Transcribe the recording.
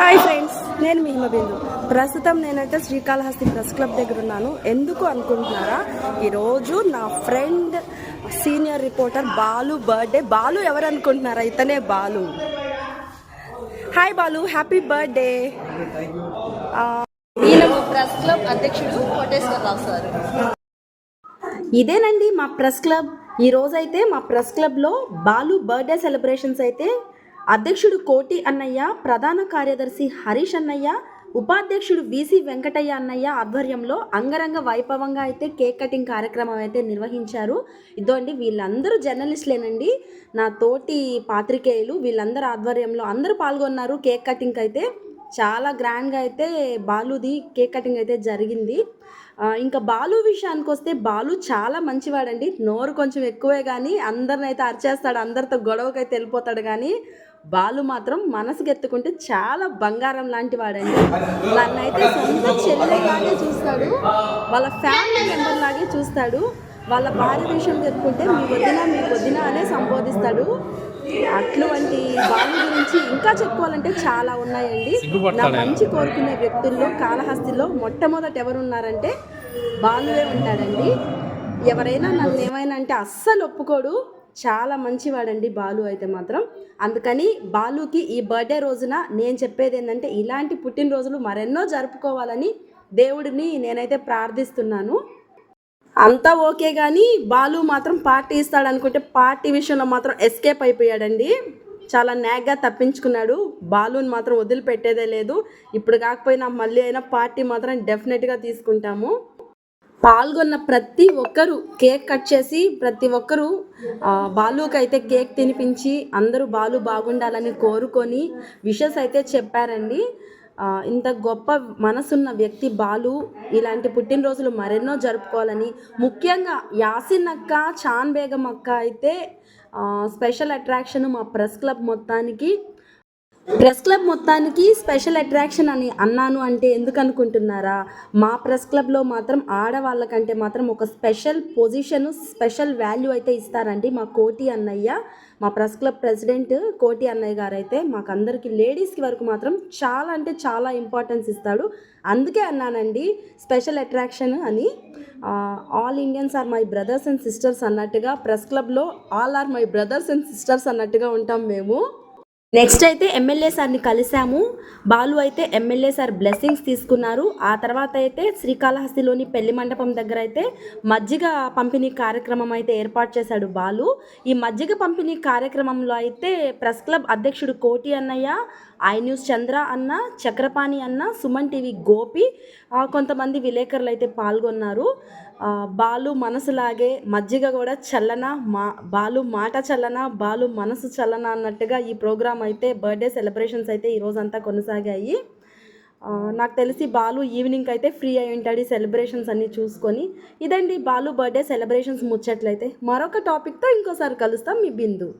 Hi friends నేను మీ హిమబిందు. ప్రస్తుతం నేనైతే శ్రీకాళహస్తి ప్రెస్ క్లబ్ దగ్గర ఉన్నాను. ఎందుకు అనుకుంటున్నారా? ఈరోజు నా friend senior reporter Balu birthday. Balu ఎవరు అనుకుంటున్నారా? ఇతనే Balu. Hi Balu happy birthday. Press club అధ్యక్షుడు కోటేశ్వరరావు సార్. ఇదేనండి మా ప్రెస్ క్లబ్. ఈ రోజైతే మా ప్రెస్ క్లబ్లో బాలు బర్త్డే సెలబ్రేషన్స్ అయితే అధ్యక్షుడు కోటి అన్నయ్య ప్రధాన కార్యదర్శి హరీష్ అన్నయ్య ఉపాధ్యక్షుడు విసి వెంకటయ్య అన్నయ్య ఆధ్వర్యంలో అంగరంగ వైభవంగా అయితే కేక్ కటింగ్ కార్యక్రమం అయితే నిర్వహించారు. ఇదో అండి వీళ్ళందరూ జర్నలిస్టులేనండి. నా తోటి పాత్రికేయులు వీళ్ళందరూ ఆధ్వర్యంలో అందరూ పాల్గొన్నారు కేక్ కటింగ్ అయితే. చాలా గ్రాండ్గా అయితే బాలుది కేక్ కటింగ్ అయితే జరిగింది. ఇంకా బాలు విషయానికి వస్తే బాలు చాలా మంచివాడండి. నోరు కొంచెం ఎక్కువే కానీ అందరిని అయితే అరిచేస్తాడు అందరితో గొడవకైతే వెళ్ళిపోతాడు కానీ బాలు మాత్రం మనసుకి ఎత్తుకుంటే చాలా బంగారం లాంటి వాడండి. నన్నైతే సొంత చెల్లెలాగే చూస్తాడు. వాళ్ళ ఫ్యామిలీ మెంబర్ లాగే చూస్తాడు. వాళ్ళ భార్య విషయం చెప్పుకుంటే మీ వదిన మీ వదిన అనే సంబోధిస్తాడు. అటువంటి బాలు గురించి ఇంకా చెప్పుకోవాలంటే చాలా ఉన్నాయండి. నా మంచి కోరుకునే వ్యక్తుల్లో కాళహస్తిలో మొట్టమొదట ఎవరున్నారంటే బాలువే ఉంటాడండి. ఎవరైనా నన్ను ఏమైనా అంటే అస్సలు ఒప్పుకోడు. చాలా మంచివాడండి బాలు అయితే మాత్రం. అందుకని బాలుకి ఈ బర్త్డే రోజున నేను చెప్పేది ఏంటంటే ఇలాంటి పుట్టినరోజులు మరెన్నో జరుపుకోవాలని దేవుడిని నేనైతే ప్రార్థిస్తున్నాను. అంతా ఓకే కానీ బాలు మాత్రం పార్టీ ఇస్తాడు అనుకుంటే పార్టీ విషయంలో మాత్రం ఎస్కేప్ అయిపోయాడండి. చాలా నాగ్గా తప్పించుకున్నాడు. బాలుని మాత్రం వదిలిపెట్టేదే లేదు. ఇప్పుడు కాకపోయినా మళ్ళీ అయినా పార్టీ మాత్రం డెఫినెట్గా తీసుకుంటాము. పాల్గొన్న ప్రతి ఒక్కరు కేక్ కట్ చేసి ప్రతి ఒక్కరు బాలుకి అయితే కేక్ తినిపించి అందరూ బాలు బాగుండాలని కోరుకొని విషెస్ అయితే చెప్పారండి. ఇంత గొప్ప మనసున్న వ్యక్తి బాలు ఇలాంటి పుట్టినరోజులు మరెన్నో జరుపుకోవాలని. ముఖ్యంగా యాసిన్ అక్క చాన్ బేగం అక్క అయితే స్పెషల్ అట్రాక్షన్ మా ప్రెస్ క్లబ్ మొత్తానికి ప్రెస్ క్లబ్ మొత్తానికి స్పెషల్ అట్రాక్షన్ అని అన్నాను అంటే ఎందుకు అనుకుంటున్నారా? మా ప్రెస్ క్లబ్లో మాత్రం ఆడవాళ్ళకంటే మాత్రం ఒక స్పెషల్ పొజిషన్ స్పెషల్ వాల్యూ అయితే ఇస్తారండి మా కోటి అన్నయ్య. మా ప్రెస్ క్లబ్ ప్రెసిడెంట్ కోటి అన్నయ్య గారు అయితే మాకందరికి లేడీస్కి వరకు మాత్రం చాలా అంటే చాలా ఇంపార్టెన్స్ ఇస్తాడు. అందుకే అన్నానండి స్పెషల్ అట్రాక్షన్ అని. All Indians are my brothers and sisters అన్నట్టుగా ప్రెస్ క్లబ్లో all are my brothers and sisters అన్నట్టుగా ఉంటాం మేము. నెక్స్ట్ అయితే ఎమ్మెల్యే సార్ని కలిశాము. బాలు అయితే ఎమ్మెల్యే సార్ బ్లెస్సింగ్స్ తీసుకున్నారు. ఆ తర్వాత అయితే శ్రీకాళహస్తిలోని పెళ్ళి మండపం దగ్గర అయితే మజ్జిగ పంపిణీ కార్యక్రమం అయితే ఏర్పాటు చేశాడు బాలు. ఈ మజ్జిగ పంపిణీ కార్యక్రమంలో అయితే ప్రెస్ క్లబ్ అధ్యక్షుడు కోటి అన్నయ్య ఐ న్యూస్ చంద్ర అన్న చక్రపాణి అన్న సుమన్ టీవీ గోపి కొంతమంది విలేకరులు అయితే పాల్గొన్నారు. బాలు మనసులాగే మజ్జిగ కూడా చల్లన మా బాలు మాట చల్లన బాలు మనసు చల్లన అన్నట్టుగా ఈ ప్రోగ్రామ్ అయితే బర్త్డే సెలబ్రేషన్స్ అయితే ఈరోజంతా కొనసాగాయి. నాకు తెలిసి బాలు ఈవినింగ్ అయితే ఫ్రీ అయి ఉంటాడు సెలబ్రేషన్స్ అన్నీ చూసుకొని. ఇదండి బాలు బర్త్డే సెలబ్రేషన్స్ ముచ్చట్లయితే. మరొక టాపిక్తో ఇంకోసారి కలుస్తాం. మీ బిందు.